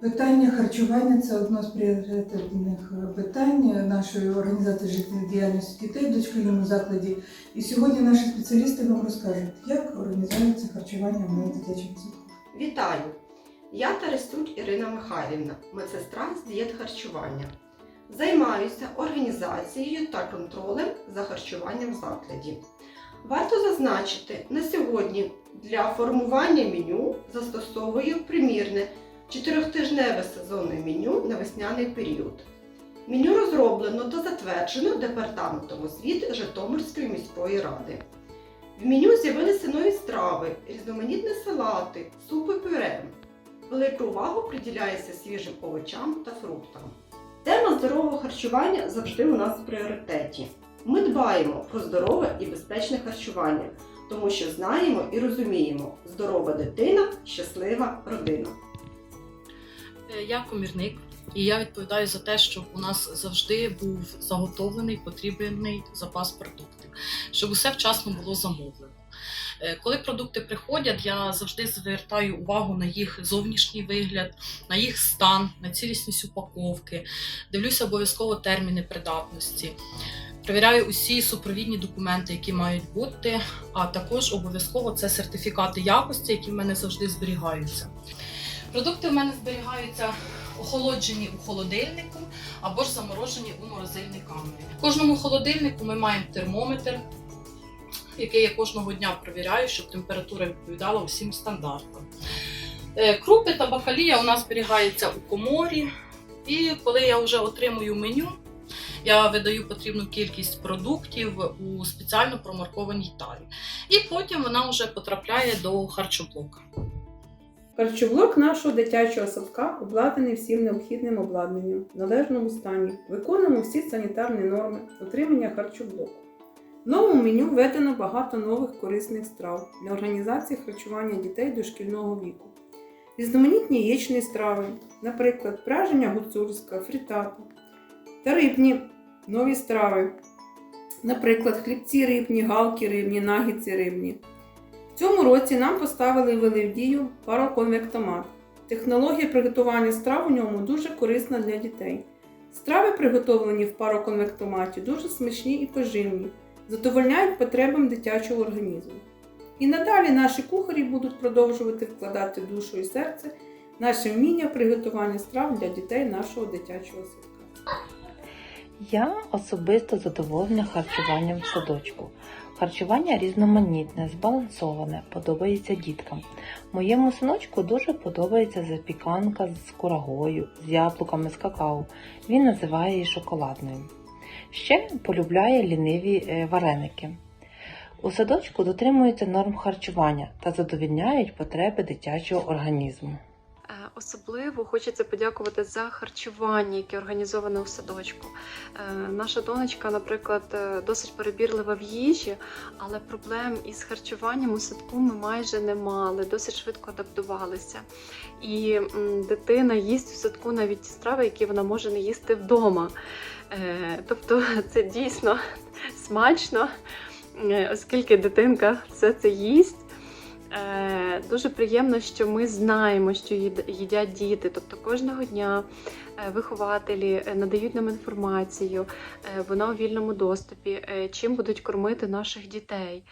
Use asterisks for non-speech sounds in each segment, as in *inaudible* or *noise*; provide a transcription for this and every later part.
Питання харчування це одне з пріоритетних питань нашої організації життєдіяльності дітей в дошкільному закладі. І сьогодні наші спеціалісти вам розкажуть, як організується харчування в дитячому садку. Вітаю! Я Тарасюк Ірина Михайлівна, медсестра з дієт харчування. Займаюся організацією та контролем за харчуванням в закладі. Варто зазначити, на сьогодні для формування меню застосовую примірне чотирьохтижневе сезонне меню на весняний період. Меню розроблено та затверджено департаментом освіти Житомирської міської ради. В меню з'явилися нові страви, різноманітні салати, супи пюре. Велику увагу приділяється свіжим овочам та фруктам. Тема здорового харчування завжди у нас в пріоритеті. Ми дбаємо про здорове і безпечне харчування, тому що знаємо і розуміємо, здорова дитина щаслива родина. Е, Я комірник, і я відповідаю за те, щоб у нас завжди був заготовлений потрібний запас продуктів, щоб усе вчасно було замовлено. Е, Коли продукти приходять, я завжди звертаю увагу на їх зовнішній вигляд, на їх стан, на цілісність упаковки, дивлюся обов'язково терміни придатності. Перевіряю усі супровідні документи, які мають бути, а також обов'язково це сертифікати якості, які в мене завжди зберігаються. Продукти в мене зберігаються охолоджені у холодильнику або ж заморожені у морозильній камері. В кожному холодильнику ми маємо термометр, який я кожного дня перевіряю, щоб температура відповідала усім стандартам. Е, Крупи та бакалія у нас зберігаються у коморі, і коли я вже отримую меню, я видаю потрібну кількість продуктів у спеціально промаркованій тарі. І потім вона вже потрапляє до харчоблока. Харчоблок нашого дитячого садка обладнаний всім необхідним обладнанням в належному стані. Виконуємо всі санітарні норми отримання харчоблоку. В новому меню введено багато нових корисних страв для організації харчування дітей дошкільного віку. Різноманітні яєчні страви, наприклад, праження гуцульська, фрітата та рибні нові страви, наприклад, хлібці рибні, галки рибні, нагідці рибні. Цьому році нам поставили і ввели в дію пароконвектомат. Технологія приготування страв у ньому дуже корисна для дітей. Страви, приготовлені в пароконвектоматі, дуже смачні і поживні, задовольняють потребам дитячого організму. І надалі наші кухарі будуть продовжувати вкладати душу і серце наше вміння приготування страв для дітей нашого дитячого садка. Я особисто задоволена харчуванням в садочку. Харчування різноманітне, збалансоване, подобається діткам. Моєму синочку дуже подобається запіканка з курагою, з яблуками, з какао. Він називає її шоколадною. Ще полюбляє ліниві е, вареники. У садочку дотримуються норм харчування та задовільняють потреби дитячого організму. Особливо хочеться подякувати за харчування, яке організоване у садочку. Е, Наша донечка, наприклад, е, досить перебірлива в їжі, але проблем із харчуванням у садку ми майже не мали, досить швидко адаптувалися. І дитина їсть у садку навіть ті страви, які вона може не їсти вдома. Е, Тобто *laughs* це дійсно смачно, оскільки дитинка все це їсть. Е, Дуже приємно, що ми знаємо, що їдять діти. Тобто кожного дня е, вихователі е, надають нам інформацію, вона у вільному доступі, чим будуть кормити наших дітей.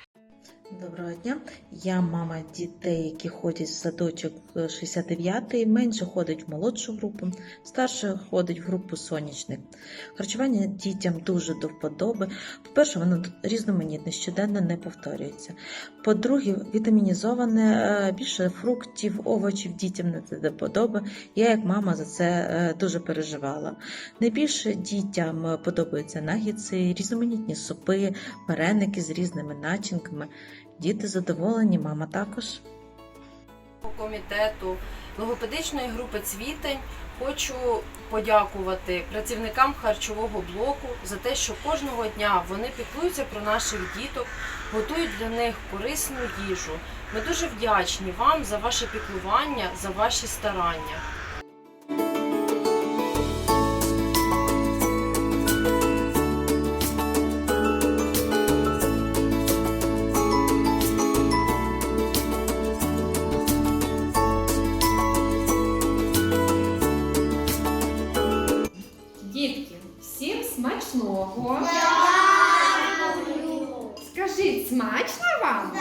Доброго дня. Я мама дітей, які ходять в садочок 69-й, менше ходить в молодшу групу, старша ходить в групу сонячник. Харчування дітям дуже до вподоби. По-перше, воно різноманітне, щоденно не повторюється. По-друге, вітамінізоване, е, більше фруктів, овочів дітям не це до вподоби. Я, як мама, за це е, дуже переживала. Найбільше дітям подобаються нагідці, різноманітні супи, вареники з різними начинками. Діти задоволені, мама також. комітету логопедичної групи Цвітень хочу подякувати працівникам харчового блоку за те, що кожного дня вони піклуються про наших діток, готують для них корисну їжу. Ми дуже вдячні вам за ваше піклування, за ваші старання. Смачного. Скажіть, смачно вам?